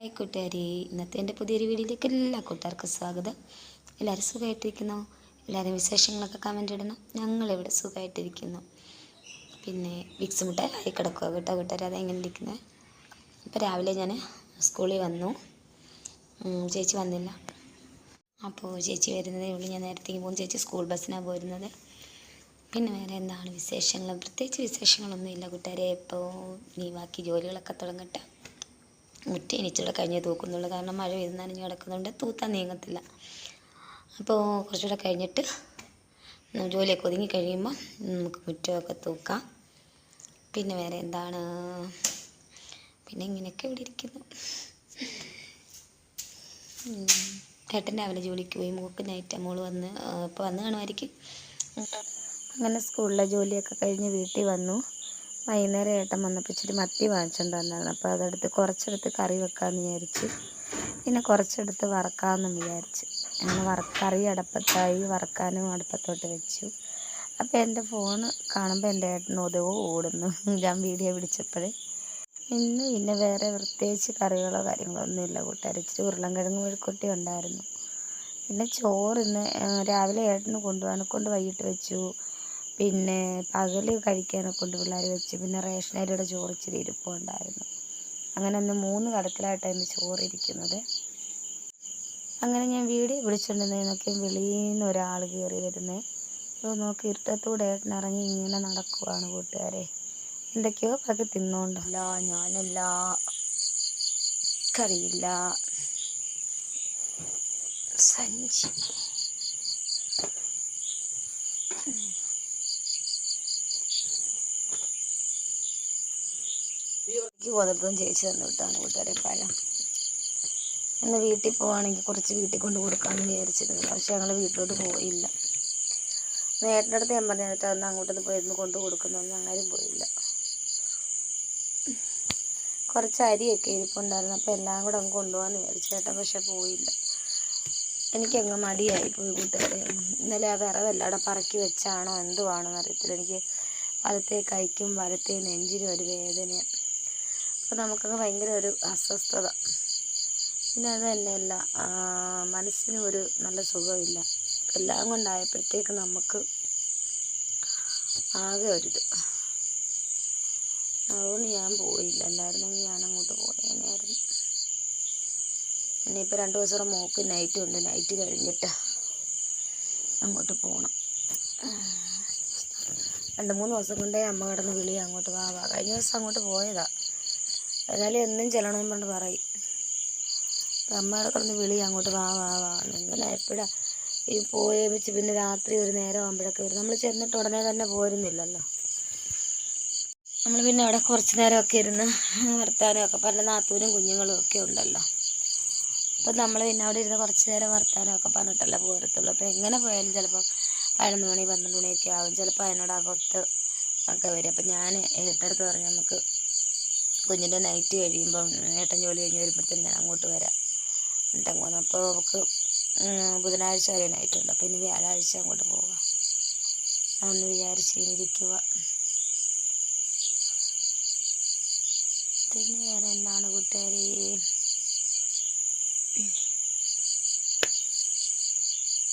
Hi കൂട്ടുകാരി. ഇന്നത്തെ എന്റെ പുതിയൊരു വീഡിയോയിലേക്ക് എല്ലാ കൂട്ടുകാർക്കും സ്വാഗതം. എല്ലാവരും സുഖമായിട്ടിരിക്കുന്നു? എല്ലാവരും വിശേഷങ്ങളൊക്കെ കമന്റ് ഇടണം. ഞങ്ങളിവിടെ സുഖമായിട്ടിരിക്കുന്നു. പിന്നെ വിക്സ് മുട്ടായി ആയി കിടക്കുക കേട്ടോ കൂട്ടുകാർ അതെങ്ങനെ ഇരിക്കുന്നത് ഇപ്പോൾ രാവിലെ ഞാൻ സ്കൂളിൽ വന്നു. ചേച്ചി വന്നില്ല. അപ്പോൾ ചേച്ചി വരുന്നതേ ഉള്ളൂ. ഞാൻ നേരത്തേക്ക് പോകും. ചേച്ചി സ്കൂൾ ബസ്സിനാണ് പോരുന്നത്. പിന്നെ വേറെ എന്താണ് വിശേഷങ്ങൾ? പ്രത്യേകിച്ച് വിശേഷങ്ങളൊന്നും ഇല്ല കൂട്ടുകാരെ. ഇപ്പോൾ നീ ബാക്കി ജോലികളൊക്കെ തുടങ്ങട്ടെ. മുറ്റ എനിച്ചുള്ള കഴിഞ്ഞേ തൂക്കുന്നുള്ളൂ. കാരണം മഴ പെയ്ത് നനഞ്ഞ് കിടക്കുന്നുണ്ട് തൂത്താൻ നീങ്ങത്തില്ല. അപ്പോൾ കുറച്ചുകൂടെ കഴിഞ്ഞിട്ട് ജോലിയൊക്കെ ഒതുങ്ങി കഴിയുമ്പോൾ നമുക്ക് മുറ്റമൊക്കെ തൂക്കാം. പിന്നെ വേറെ എന്താണ്? പിന്നെ ഇങ്ങനെയൊക്കെ ഇവിടെ ഇരിക്കുന്നു. ഏട്ടൻ രാവിലെ ജോലിക്ക് പോയി. മോക്ക് നൈറ്റ് മോൾ വന്ന് ഇപ്പോൾ വന്ന് കാണുമായിരിക്കും. അങ്ങനെ സ്കൂളിലെ ജോലിയൊക്കെ കഴിഞ്ഞ് വീട്ടിൽ വന്നു. വൈകുന്നേരം ഏട്ടൻ വന്നപ്പോൾ ഇച്ചിരി മത്തി വാങ്ങിച്ചുകൊണ്ട് വന്നതാണ് അപ്പോൾ അതെടുത്ത് കുറച്ചെടുത്ത് കറി വെക്കാമെന്ന് വിചാരിച്ച്. പിന്നെ കുറച്ചെടുത്ത് വറക്കാമെന്നും വിചാരിച്ച്. അങ്ങനെ വറക്കറി അടപ്പത്തായി വറക്കാനും അടുപ്പത്തോട്ട് വെച്ചു. അപ്പോൾ എന്റെ ഫോൺ കാണുമ്പോൾ എന്റെ ഏട്ടൻ ഒതുവോ ഓടുന്നു. ഞാൻ വീഡിയോ പിടിച്ചപ്പോഴേ. ഇന്ന് പിന്നെ വേറെ പ്രത്യേകിച്ച് കറികളോ കാര്യങ്ങളോ ഒന്നുമില്ല കൂട്ടുകാർ ഇച്ചിരി ഉരുളൻകിഴങ്ങ് മെഴുക്കുട്ടി ഉണ്ടായിരുന്നു. പിന്നെ ചോറ് ഇന്ന് രാവിലെ ഏട്ടന് കൊണ്ടുപോകാനെ കൊണ്ട് വൈകിട്ട് വെച്ചു. പിന്നെ പകൽ കഴിക്കാനൊക്കെ കൊണ്ട് പിള്ളേർ വെച്ച് പിന്നെ റേഷൻ അരിയുടെ ചോറ് ഇച്ചിരി ഇരിപ്പുണ്ടായിരുന്നു അങ്ങനെ അന്ന് മൂന്ന് കടത്തിലായിട്ടാണ് ഇന്ന് ചോറ് ഇരിക്കുന്നത് അങ്ങനെ ഞാൻ വീഡിയോ വിളിച്ചുകൊണ്ടിരുന്നതിനൊക്കെ വെളിയിൽ നിന്ന് ഒരാൾ കയറി വരുന്നേ. അപ്പോൾ നോക്കി ഇരുട്ടത്തൂടെ ഏട്ടൻ ഇറങ്ങി ഇങ്ങനെ നടക്കുവാണ് കൂട്ടുകാരെ. എന്തൊക്കെയോ പറക്കി തിന്നോണ്ടല്ല ഞാനല്ല. കറിയില്ല. സഞ്ചി. എനിക്ക് ഗോതമ്പും ചേച്ചി തന്നു വിട്ടാണ് കൂട്ടുകാരെ പഴം ഇന്ന് വീട്ടിൽ പോവാണെങ്കിൽ കുറച്ച് വീട്ടിൽ കൊണ്ട് കൊടുക്കാമെന്ന് വിചാരിച്ചിരുന്നു പക്ഷെ ഞങ്ങൾ വീട്ടിലോട്ട് പോയില്ല. നേട്ടന്റെ ഞാൻ പറഞ്ഞിട്ട് അന്ന് അങ്ങോട്ടൊന്ന് പോയിരുന്നു കൊണ്ട് കൊടുക്കുന്നൊന്നും ആരും പോയില്ല. കുറച്ച് അരിയൊക്കെ ഇരിപ്പുണ്ടായിരുന്നു അപ്പോൾ എല്ലാം കൂടെ അങ്ങ് കൊണ്ടുപോകാമെന്ന് വിചാരിച്ചു ചേട്ടൻ പക്ഷെ പോയില്ല. എനിക്കങ്ങ് മടിയായി പോയി കൂട്ടുകാരെ. ഇന്നലെ ആ വിറവെല്ലാം പറക്കി വെച്ചാണോ എന്തുവാണോ എന്നറിയത്തില്ല. എനിക്ക് വലത്തെ കൈക്കും വലത്തെ നെഞ്ചിനും ഒരു വേദന അപ്പോൾ നമുക്കൊക്കെ ഭയങ്കര ഒരു അസ്വസ്ഥത. പിന്നെ അത് തന്നെയല്ല മനസ്സിനും ഒരു നല്ല സുഖമില്ല. എല്ലാം കൊണ്ടായപ്പോഴത്തേക്ക് നമുക്ക് ആകെ ഒരിത് അതുകൊണ്ട് ഞാൻ പോയില്ല. അല്ലായിരുന്നെങ്കിൽ ഞാൻ അങ്ങോട്ട് പോയേനായിരുന്നു. ഇനിയിപ്പോൾ രണ്ട് ദിവസം കൂടെ മോക്ക് നൈറ്റ് ഉണ്ട്. നൈറ്റ് കഴിഞ്ഞിട്ട് അങ്ങോട്ട് പോകണം രണ്ട് മൂന്ന് ദിവസം കൊണ്ടേ അമ്മ കിടന്ന് വിളി അങ്ങോട്ട് വാ വാ. കഴിഞ്ഞ ദിവസം അങ്ങോട്ട് പോയതാ. ഏതായാലും എന്നും ചെല്ലണമെന്ന് പറഞ്ഞ് പറയും. അമ്മയുടെ കിടന്ന് വിളി അങ്ങോട്ട് വാ വാ വാ. ഇങ്ങനെ എപ്പോഴാ ഈ പോയേ വെച്ച് പിന്നെ രാത്രി ഒരു നേരം ആകുമ്പോഴൊക്കെ വരും. നമ്മൾ ചെന്നിട്ട് ഉടനെ തന്നെ പോരുന്നില്ലല്ലോ. നമ്മൾ പിന്നെ അവിടെ കുറച്ച് നേരമൊക്കെ ഇരുന്ന് വർത്താനമൊക്കെ പറഞ്ഞ നാത്തൂരും കുഞ്ഞുങ്ങളും ഒക്കെ ഉണ്ടല്ലോ. അപ്പം നമ്മൾ പിന്നെ അവിടെ ഇരുന്ന് കുറച്ച് നേരം വർത്താനമൊക്കെ പറഞ്ഞിട്ടല്ലേ പോരത്തുള്ളൂ. അപ്പോൾ എങ്ങനെ പോയാലും ചിലപ്പോൾ പതിനൊന്ന് മണി പന്ത്രണ്ട് മണിയൊക്കെ ആവും. ചിലപ്പോൾ അതിനോട് അകത്ത് ഒക്കെ വരും. അപ്പം ഞാൻ ഏട്ടടുത്ത് പറഞ്ഞു നമുക്ക് കുഞ്ഞിന്റെ നൈറ്റ് കഴിയുമ്പം ഏട്ടൻ ജോലി കഴിഞ്ഞ് വരുമ്പോഴത്തേനും ഞാൻ അങ്ങോട്ട് വരാം. എന്നിട്ട് അങ്ങോട്ട് അപ്പോൾ നമുക്ക് ബുധനാഴ്ച വരെ നൈറ്റ് ഉണ്ട്. അപ്പോൾ ഇനി വ്യാഴാഴ്ച അങ്ങോട്ട് പോകാം. അന്ന് വിചാരിച്ച് ഇരിക്കുക പിന്നെ വേറെ എന്താണ് കൂട്ടുകാരി?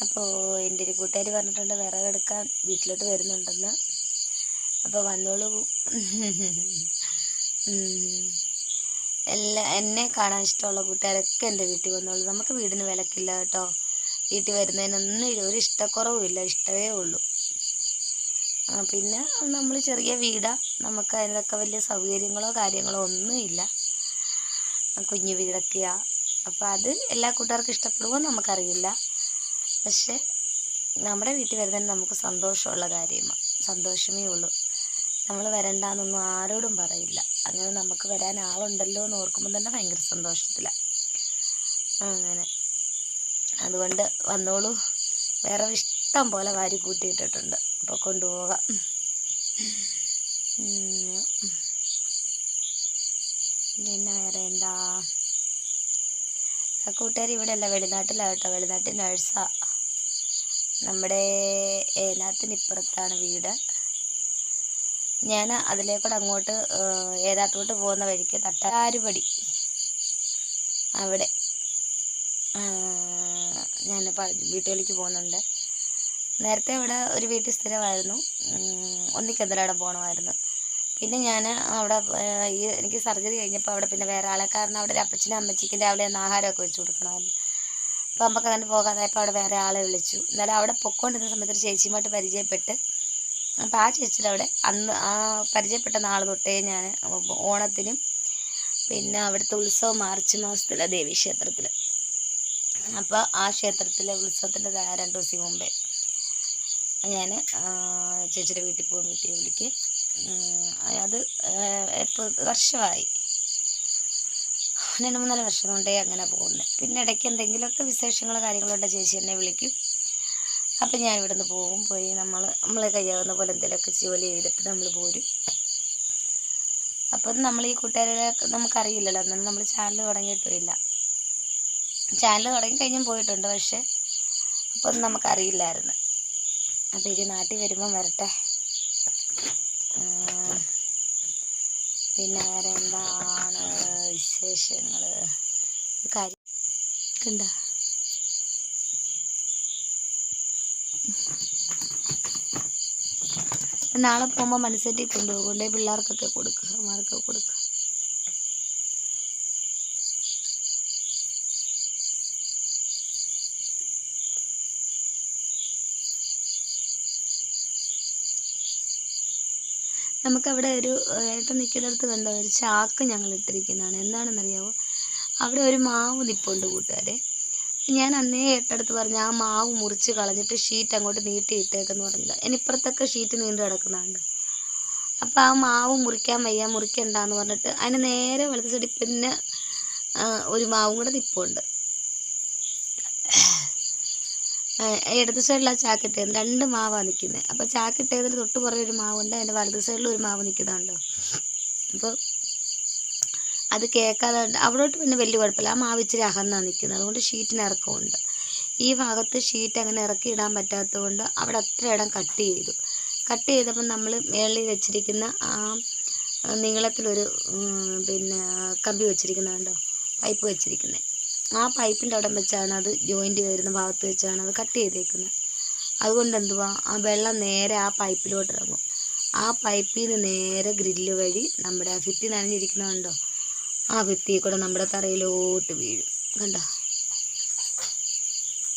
അപ്പോൾ എന്റെ ഒരു കൂട്ടുകാരി പറഞ്ഞിട്ടുണ്ട് വിറകെടുക്കാൻ വീട്ടിലോട്ട് വരുന്നുണ്ടെന്ന്. അപ്പോൾ വന്നോളൂ. എല്ലാ എന്നെ കാണാൻ ഇഷ്ടമുള്ള കൂട്ടുകാരൊക്കെ എന്റെ വീട്ടിൽ വന്നോളൂ. നമുക്ക് വീടിന് വിലക്കില്ല കേട്ടോ. വീട്ടിൽ വരുന്നതിനൊന്നും ഒരു ഇഷ്ടക്കുറവുമില്ല. ഇഷ്ടമേ ഉള്ളൂ. പിന്നെ നമ്മൾ ചെറിയ വീടാണ് നമുക്ക് അതിനൊക്കെ വലിയ സൗകര്യങ്ങളോ കാര്യങ്ങളോ ഒന്നുമില്ല കുഞ്ഞു വീടൊക്കെയാണ് അപ്പോൾ അത് എല്ലാ കൂട്ടുകാർക്കും ഇഷ്ടപ്പെടുമോ നമുക്കറിയില്ല. പക്ഷേ നമ്മുടെ വീട്ടിൽ വരുന്നതിന് നമുക്ക് സന്തോഷമുള്ള കാര്യമാണ്. സന്തോഷമേ ഉള്ളൂ. നമ്മൾ വരണ്ടെന്നൊന്നും ആരോടും പറയില്ല. അങ്ങനെ നമുക്ക് വരാൻ ആളുണ്ടല്ലോ എന്ന് ഓർക്കുമ്പോൾ തന്നെ ഭയങ്കര സന്തോഷത്തിലാണ് അങ്ങനെ. അതുകൊണ്ട് വന്നോളൂ. വേറെ ഇഷ്ടം പോലെ വാരി കൂട്ടിയിട്ടിട്ടുണ്ട്. അപ്പോൾ കൊണ്ടുപോകാം. പിന്നെ വേറെ എന്താ? കൂട്ടുകാർ ഇവിടെ അല്ല വെളിനാട്ടിലാണ് കേട്ടോ. വെളിനാട്ടിൽ നഴ്സാ. നമ്മുടെ ഏനാത്തിനിപ്പുറത്താണ് വീട്. ഞാൻ അതിലേക്കൂടെ അങ്ങോട്ട് ഏതാത്തോട്ട് പോകുന്ന വഴിക്ക് തട്ടാരുപടി. അവിടെ ഞാൻ വീട്ടുകളിലേക്ക് പോകുന്നുണ്ട്. നേരത്തെ ഇവിടെ ഒരു വീട്ടിൽ സ്ഥിരമായിരുന്നു. ഒന്നിക്കെന്തരാടം പോകണമായിരുന്നു പിന്നെ ഞാൻ അവിടെ ഈ എനിക്ക് സർജറി കഴിഞ്ഞപ്പോൾ അവിടെ പിന്നെ വേറെ ആളെ കാരണം അവിടെ ഒരു അപ്പച്ചനും അമ്മച്ചിക്കും രാവിലെ ഒന്ന് ആഹാരമൊക്കെ വെച്ച് കൊടുക്കണമായിരുന്നു. അപ്പോൾ നമുക്ക് അങ്ങനെ പോകാതായപ്പോൾ അവിടെ വേറെ ആളെ വിളിച്ചു. എന്നാലും അവിടെ പൊക്കോണ്ടിരുന്ന സമയത്ത് ഒരു ചേച്ചിയുമായിട്ട് പരിചയപ്പെട്ട് അപ്പോൾ ആ ചേച്ചിയുടെ അവിടെ അന്ന് ആ പരിചയപ്പെട്ട നാൾ തൊട്ടേ ഞാൻ ഓണത്തിനും പിന്നെ അവിടുത്തെ ഉത്സവം മാർച്ച് മാസത്തിലെ ദേവീക്ഷേത്രത്തിൽ അപ്പോൾ ആ ക്ഷേത്രത്തിലെ ഉത്സവത്തിന്റെ രണ്ട് ദിവസം മുമ്പേ ഞാൻ ചേച്ചിയുടെ വീട്ടിൽ പോകും വീട്ടിൽ വിളിക്ക്. അത് ഇപ്പോൾ വർഷമായി. രണ്ട് മൂന്നാൽ വർഷം കൊണ്ടേ അങ്ങനെ പോകുന്നത് പിന്നെ ഇടയ്ക്ക് എന്തെങ്കിലുമൊക്കെ വിശേഷങ്ങൾ കാര്യങ്ങളുണ്ട് ചേച്ചി എന്നെ വിളിക്കും. അപ്പം ഞാൻ ഇവിടുന്ന് പോകും പോയി നമ്മൾ നമ്മളെ കഴിയാവുന്ന പോലെ എന്തെങ്കിലുമൊക്കെ ജോലി ചെയ്തിട്ട് നമ്മൾ പോരും. അപ്പം നമ്മൾ ഈ കൂട്ടുകാരെ നമുക്കറിയില്ലല്ലോ. അന്നൊന്നും നമ്മൾ ചാനൽ തുടങ്ങിയിട്ടില്ല ചാനൽ തുടങ്ങി കഴിഞ്ഞും പോയിട്ടുണ്ട് പക്ഷേ അപ്പം നമുക്കറിയില്ലായിരുന്നു. അപ്പോൾ ഇനി നാട്ടിൽ വരുമ്പം വരട്ടെ. പിന്നെ വേറെ എന്താണ് വിശേഷങ്ങൾ? കാര്യം കണ്ട? നാളെ പോകുമ്പോൾ മനസ്സേറ്റി കൊണ്ടുപോകും. കൊണ്ടേ പിള്ളേർക്കൊക്കെ കൊടുക്കുക അമ്മമാർക്കൊക്കെ കൊടുക്കുക നമുക്കവിടെ ഒരു ഏട്ടൻ നിൽക്കുന്നിടത്ത് കണ്ട ഒരു ചാക്ക് ഞങ്ങൾ ഇട്ടിരിക്കുന്നതാണ്. എന്താണെന്നറിയാമോ അവിടെ ഒരു മാവ് നിപ്പുണ്ട് കൂട്ടുകാരെ. ഞാൻ അന്നേ ഏട്ടടുത്ത് പറഞ്ഞു ആ മാവ് മുറിച്ച് കളഞ്ഞിട്ട് ഷീറ്റ് അങ്ങോട്ട് നീട്ടി ഇട്ടേക്കെന്ന് പറഞ്ഞില്ല ഇനിപ്പുറത്തൊക്കെ ഷീറ്റ് നീണ്ടു കിടക്കുന്നുണ്ട്. അപ്പോൾ ആ മാവ് മുറിക്കാൻ വയ്യ മുറിക്കണ്ടെന്ന് പറഞ്ഞിട്ട് അതിന് നേരെ വെളുത്ത ചെടി പിന്നെ ഒരു മാവും കൂടെ നിപ്പുണ്ട്. ഇടത് സൈഡിൽ ആ ചാക്കിട്ടേന്ന് രണ്ട് മാവാണ് നിൽക്കുന്നത് അപ്പോൾ ചാക്കിട്ടേതിൽ തൊട്ട് പുറകെ ഒരു മാവുണ്ട് അതിന്റെ വലത് സൈഡിൽ ഒരു മാവ് നിൽക്കുന്നുണ്ടോ അപ്പോൾ അത് കേൾക്കാതെ. അവിടോട്ട് പിന്നെ വലിയ കുഴപ്പമില്ല. ആ മാവ് ഇച്ചിരി അകന്നാണ് നിൽക്കുന്നത്. അതുകൊണ്ട് ഷീറ്റിന് ഇറക്കമുണ്ട്. ഈ ഭാഗത്ത് ഷീറ്റ് അങ്ങനെ ഇറക്കി ഇടാൻ പറ്റാത്തത് കൊണ്ട് അവിടെ അത്ര ഇടം കട്ട് ചെയ്തു. കട്ട് ചെയ്തപ്പോൾ നമ്മൾ മേളിൽ വെച്ചിരിക്കുന്ന ആ നീളത്തിലൊരു പിന്നെ കമ്പി വെച്ചിരിക്കുന്നുണ്ടോ പൈപ്പ് വെച്ചിരിക്കുന്നത്. ആ പൈപ്പിന്റെ അവിടെ വെച്ചാണ് അത് ജോയിന്റ് വരുന്ന ഭാഗത്ത് വെച്ചാണ് അത് കട്ട് ചെയ്തേക്കുന്നത്. അതുകൊണ്ട് എന്തുവാ? ആ വെള്ളം നേരെ ആ പൈപ്പിലോട്ട് ഇറങ്ങും. ആ പൈപ്പിൽ നിന്ന് നേരെ ഗ്രില്ല് വഴി നമ്മുടെ ആ ഭിത്തി നനഞ്ഞിരിക്കണമുണ്ടോ ആ ഭിത്തിയിൽ കൂടെ നമ്മുടെ തറയിലോട്ട് വീഴും. കണ്ട?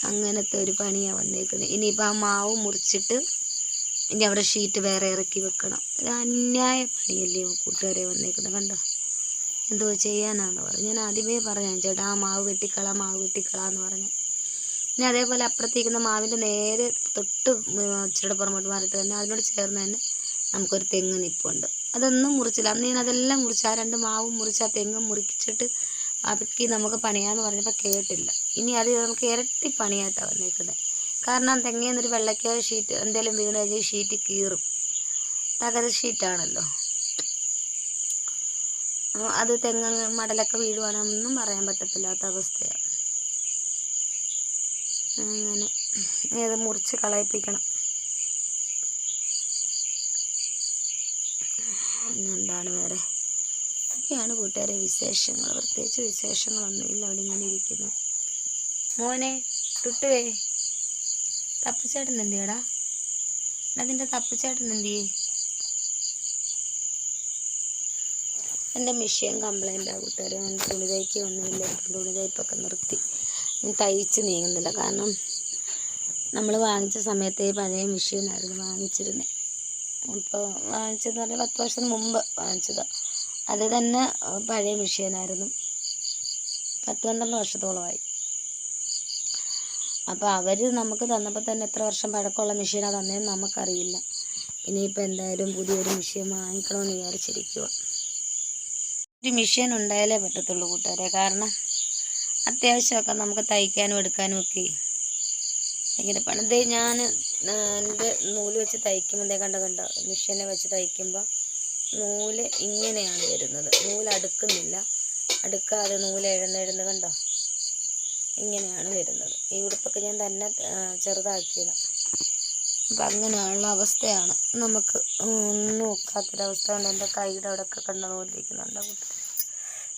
അങ്ങനത്തെ ഒരു പണിയാണ് വന്നേക്കുന്നത്. ഇനിയിപ്പോൾ ആ മാവ് മുറിച്ചിട്ട് ഇനി അവിടെ ഷീറ്റ് വേറെ ഇറക്കി വെക്കണം. ഒരു അന്യായ പണിയല്ലേ കൂട്ടുകാരെ വന്നേക്കുന്നത്. കണ്ടോ? എന്തോ ചെയ്യാനാണെന്ന് പറഞ്ഞു. ഞാൻ ആദ്യമേ പറഞ്ഞു ചേട്ടാ ആ മാവ് വെട്ടിക്കള മാവ് വെട്ടിക്കള എന്ന് പറഞ്ഞു. ഇനി അതേപോലെ അപ്പുറത്തേക്കുന്ന മാവിന്റെ നേരെ തൊട്ട് ഇച്ചിരിയുടെ പുറമോട്ട് മാറിയിട്ട് തന്നെ അതിനോട് ചേർന്ന് തന്നെ നമുക്കൊരു തെങ്ങ് നിപ്പുണ്ട്. അതൊന്നും മുറിച്ചില്ല. അന്ന് ഞാൻ അതെല്ലാം മുറിച്ച് ആ രണ്ട് മാവും മുറിച്ച് ആ തെങ്ങും മുറിച്ചിട്ട് അതൊക്കെ നമുക്ക് പണിയാന്ന് പറഞ്ഞപ്പോൾ കേട്ടില്ല. ഇനി അത് നമുക്ക് ഇരട്ടി പണിയായിട്ടാണ് വന്നേക്കുന്നത് കാരണം തെങ്ങിൽ നിന്നൊരു വെള്ളയ്ക്കോ ഷീറ്റ് എന്തെങ്കിലും വീണ് കഴിഞ്ഞാൽ ഷീറ്റ് കീറും. തകര ഷീറ്റാണല്ലോ അത് തെങ്ങ് മടലൊക്കെ വീഴുവാനൊന്നും പറയാൻ പറ്റത്തില്ലാത്ത അവസ്ഥയാണ് അങ്ങനെ. ഇത് മുറിച്ച് കളയിപ്പിക്കണം. എന്താണ് വേറെ. ഇതൊക്കെയാണ് കൂട്ടുകാരെ വിശേഷങ്ങൾ. പ്രത്യേകിച്ച് വിശേഷങ്ങളൊന്നുമില്ല. അവിടെ ഇങ്ങനെ ഇരിക്കുന്നു. മോനെ ടുട്ടുവേ. തപ്പുചേട്ടൻ എന്തിയടാ? അതിന്റെ തപ്പുചേട്ടൻ എന്തിയേ? എന്റെ മെഷീൻ കംപ്ലൈന്റ് ആ കൂട്ടുകാരെ. ഞാൻ തുണി തയ്ക്കൊന്നുമില്ല തുണി തയ്പ്പൊക്കെ നിർത്തി. ഞാൻ തയ്ച്ച് നീങ്ങുന്നില്ല. കാരണം നമ്മൾ വാങ്ങിച്ച സമയത്തെ പഴയ മെഷീനായിരുന്നു വാങ്ങിച്ചിരുന്നത് ഇപ്പോൾ വാങ്ങിച്ചതെന്ന് പറഞ്ഞാൽ പത്ത് വർഷം മുമ്പ് വാങ്ങിച്ചതാണ് അത് തന്നെ പഴയ മെഷീനായിരുന്നു. പത്ത് പന്ത്രണ്ട് വർഷത്തോളമായി. അപ്പോൾ അവർ നമുക്ക് തന്നപ്പോൾ തന്നെ എത്ര വർഷം പഴക്കമുള്ള മെഷീനാണ് തന്നതെന്ന് നമുക്കറിയില്ല. ഇനിയിപ്പോൾ എന്തായാലും പുതിയൊരു മെഷീൻ വാങ്ങിക്കണമെന്ന് വിചാരിച്ചിരിക്കുക ഒരു മെഷീൻ ഉണ്ടായാലേ പറ്റത്തുള്ളൂ കൂട്ടുകാരെ. കാരണം അത്യാവശ്യമൊക്കെ നമുക്ക് തയ്ക്കാനും എടുക്കാനും ഒക്കെ ഭയങ്കര പണിത് ഞാൻ എന്റെ നൂൽ വെച്ച് തയ്ക്കുമ്പോൾ എന്തേ കണ്ട കണ്ട? മെഷീനെ വെച്ച് തയ്ക്കുമ്പോൾ നൂൽ ഇങ്ങനെയാണ് വരുന്നത്. നൂൽ അടുക്കുന്നില്ല. അടുക്കാതെ നൂൽ എഴുന്നെഴുന്ന് കണ്ടോ? ഇങ്ങനെയാണ് വരുന്നത്. ഈ ഉടുപ്പൊക്കെ ഞാൻ തന്നെ ചെറുതാക്കിയത്. അപ്പം അങ്ങനെയുള്ള അവസ്ഥയാണ് നമുക്ക് ഒന്നും ഒക്കാത്തൊരവസ്ഥ കൊണ്ട്? എന്റെ കൈയുടെ അവിടെയൊക്കെ കണ്ട നൂലിരിക്കുന്നുണ്ട്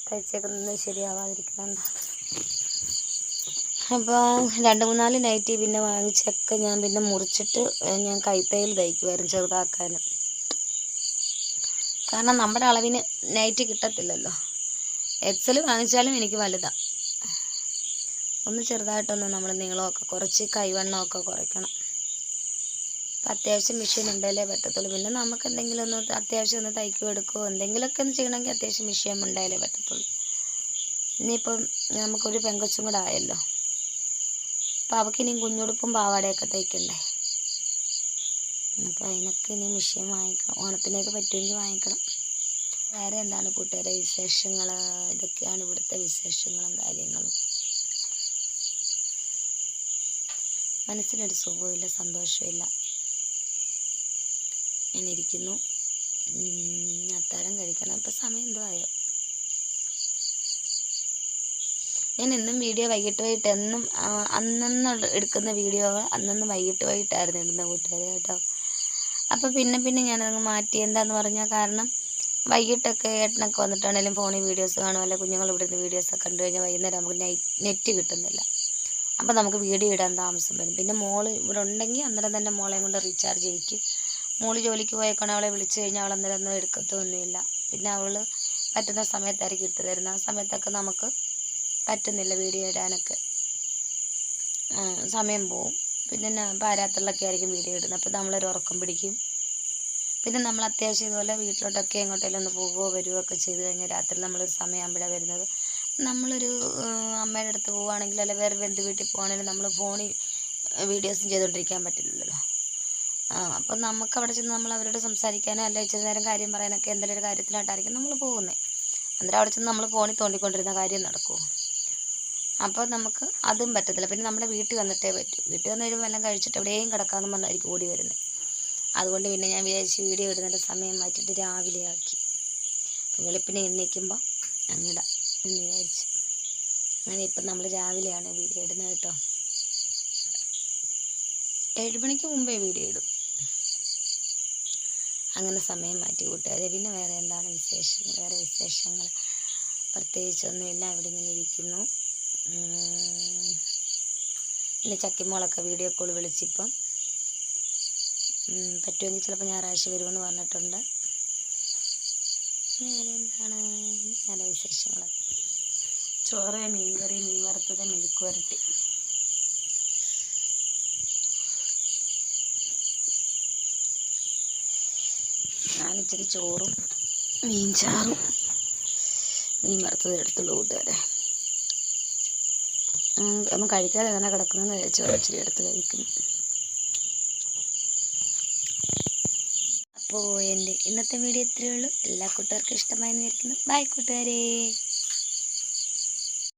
തയ്ച്ചേക്കുന്നത് ശരിയാവാതിരിക്കുന്നുണ്ട്. അപ്പോൾ രണ്ട് മൂന്നാൽ നൈറ്റി പിന്നെ വാങ്ങിച്ചൊക്കെ ഞാൻ പിന്നെ മുറിച്ചിട്ട് ഞാൻ കൈത്തയിൽ തയ്ക്കുമായിരുന്നു ചെറുതാക്കാനും കാരണം നമ്മുടെ അളവിന് നൈറ്റി കിട്ടത്തില്ലല്ലോ. എക്സൽ വാങ്ങിച്ചാലും എനിക്ക് വലുതാണ് ഒന്ന് ചെറുതായിട്ടൊന്ന് നമ്മൾ നീളമൊക്കെ കുറച്ച് കൈവണ്ണമൊക്കെ കുറയ്ക്കണം. അപ്പം അത്യാവശ്യം മെഷീൻ ഉണ്ടല്ലേ പറ്റത്തുള്ളൂ. പിന്നെ നമുക്ക് എന്തെങ്കിലും ഒന്ന് അത്യാവശ്യം ഒന്ന് തയ്ക്കുകയോ എടുക്കുകയോ എന്തെങ്കിലുമൊക്കെ ഒന്ന് ചെയ്യണമെങ്കിൽ അത്യാവശ്യം മെഷീൻ ഉണ്ടായാലേ പറ്റത്തുള്ളൂ. ഇനിയിപ്പം നമുക്കൊരു പെങ്കൊച്ചും കൂടെ ആയല്ലോ. അപ്പം അവൾക്ക് ഇനിയും കുഞ്ഞുടുപ്പും പാവാടയൊക്കെ തയ്ക്കണ്ടേ? അപ്പോൾ അതിനൊക്കെ ഇനി മിഷീൻ വാങ്ങിക്കണം. ഓണത്തിനൊക്കെ പറ്റുമെങ്കിൽ വാങ്ങിക്കണം. വേറെ എന്താണ് കൂട്ടുകാരെ വിശേഷങ്ങൾ ഇതൊക്കെയാണ് ഇവിടുത്തെ വിശേഷങ്ങളും കാര്യങ്ങളും. മനസ്സിനൊരു സുഖമില്ല സന്തോഷമില്ല ഞാൻ അത്താരം കഴിക്കണം. ഇപ്പം സമയം എന്തോ ആയോ? ഞാൻ എന്നും വീഡിയോ വൈകിട്ട് വൈകിട്ട് എന്നും അന്നന്ന് എടുക്കുന്ന വീഡിയോ അന്നന്ന് വൈകിട്ട് വൈകിട്ടായിരുന്നു ഇടുന്ന കൂട്ടുകാർ കേട്ടോ. അപ്പോൾ പിന്നെ പിന്നെ ഞാനതങ്ങ് മാറ്റി. എന്താന്ന് പറഞ്ഞാൽ കാരണം വൈകിട്ടൊക്കെ ഏട്ടനൊക്കെ വന്നിട്ടാണെങ്കിലും ഫോണിൽ വീഡിയോസ് കാണും. അല്ലെങ്കിൽ കുഞ്ഞുങ്ങൾ നിന്ന് വീഡിയോസൊക്കെ കണ്ടു കഴിഞ്ഞാൽ വൈകുന്നേരം നമുക്ക് നൈറ്റ് കിട്ടുന്നില്ല. അപ്പോൾ നമുക്ക് വീഡിയോ ഇടാൻ താമസം വരും. പിന്നെ മോൾ ഇവിടെ ഉണ്ടെങ്കിൽ അന്നേരം തന്നെ മോളെ കൊണ്ട് റീചാർജ് ചെയ്യിക്കും. മോൾ ജോലിക്ക് പോയേക്കാണ്. അവളെ വിളിച്ചു കഴിഞ്ഞാൽ അവൾ അന്നേരം ഒന്നും എടുക്കത്തൊന്നുമില്ല. പിന്നെ അവൾ പറ്റുന്ന സമയത്തായിരിക്കും ഇട്ട് തരുന്നത്. ആ സമയത്തൊക്കെ നമുക്ക് പറ്റുന്നില്ല വീഡിയോ ഇടാനൊക്കെ. സമയം പോവും. പിന്നെ പാരാത്തുള്ളൊക്കെ ആയിരിക്കും വീഡിയോ ഇടുന്നത്. അപ്പോൾ നമ്മളൊരു ഉറക്കം പിടിക്കും. പിന്നെ നമ്മൾ അത്യാവശ്യം ഇതുപോലെ വീട്ടിലോട്ടൊക്കെ എങ്ങോട്ടേലും ഒന്ന് പോവുകയോ വരുവോ ഒക്കെ ചെയ്ത് കഴിഞ്ഞാൽ രാത്രി നമ്മളൊരു സമയമാകുമ്പോഴാണ് വരുന്നത്. നമ്മളൊരു അമ്മയുടെ അടുത്ത് പോവുകയാണെങ്കിൽ അല്ലെങ്കിൽ വേറെ ബന്ധു വീട്ടിൽ പോവുകയാണെങ്കിൽ നമ്മൾ ഫോണിൽ വീഡിയോസും ചെയ്തുകൊണ്ടിരിക്കാൻ പറ്റില്ലല്ലോ. അപ്പോൾ നമുക്ക് അവിടെ ചെന്ന് നമ്മൾ അവരോട് സംസാരിക്കാനോ അല്ല ഇച്ചിരി നേരം കാര്യം പറയാനൊക്കെ എന്തെങ്കിലും ഒരു കാര്യത്തിനായിട്ടായിരിക്കും നമ്മൾ പോകുന്നത്. അന്നേരം അവിടെ ചെന്ന് നമ്മൾ ഫോണിൽ തോണ്ടിക്കൊണ്ടിരുന്ന കാര്യം നടക്കുമോ അപ്പോൾ നമുക്ക് അതും പറ്റത്തില്ല. പിന്നെ നമ്മുടെ വീട്ടിൽ വന്നിട്ടേ പറ്റൂ. വീട്ടിൽ വന്ന് വരുമ്പോൾ എല്ലാം കഴിച്ചിട്ട് എവിടെയും കിടക്കാമെന്ന് പറഞ്ഞായിരിക്കും ഓടി വരുന്നത് അതുകൊണ്ട് പിന്നെ ഞാൻ വിചാരിച്ച് വീഡിയോ ഇടുന്നതിന്റെ സമയം മാറ്റിയിട്ട് രാവിലെ ആക്കി. വെളുപ്പിനെ എണ്ണീക്കുമ്പോൾ അങ്ങിടാം എന്ന് വിചാരിച്ചു. അങ്ങനെ ഇപ്പം നമ്മൾ രാവിലെയാണ് വീഡിയോ ഇടുന്നത് കേട്ടോ. ഏഴ് മണിക്ക് മുമ്പേ വീഡിയോ ഇടും. അങ്ങനെ സമയം മാറ്റി കൂട്ടുകാരെ പിന്നെ വേറെ എന്താണ് വിശേഷങ്ങൾ? വേറെ വിശേഷങ്ങൾ? പ്രത്യേകിച്ചൊന്നുമില്ല ഇവിടെ ഇങ്ങനെ ഇരിക്കുന്നു. പിന്നെ ചക്കിമോളൊക്കെ വീഡിയോ കോൾ വിളിച്ചിപ്പം. പറ്റുമെങ്കിൽ ചിലപ്പോൾ ഞായറാഴ്ച വരുമെന്ന് പറഞ്ഞിട്ടുണ്ട്. എന്താണ്? നല്ല വിശേഷങ്ങൾ ചോറ് മീൻകറി മീൻ വറുത്തത് മെഴുക്ക് വരട്ടി. ഞാൻ ഇച്ചിരി ചോറും മീൻ ചാറും മീൻ വറുത്തത് എടുത്തുള്ളൂ കൂട്ടുകാരെ. ഒന്നും കഴിക്കാതെ അങ്ങനെ കിടക്കുന്നതെന്ന് വിചാരിച്ചു ഇച്ചിരി എടുത്ത് കഴിക്കും അപ്പോൾ എന്റെ ഇന്നത്തെ വീഡിയോ ഇത്രയേ ഉള്ളൂ. എല്ലാ കൂട്ടുകാർക്കും ഇഷ്ടമായെന്ന് വിചാരിക്കുന്നു. ബൈ കൂട്ടുകാരേ.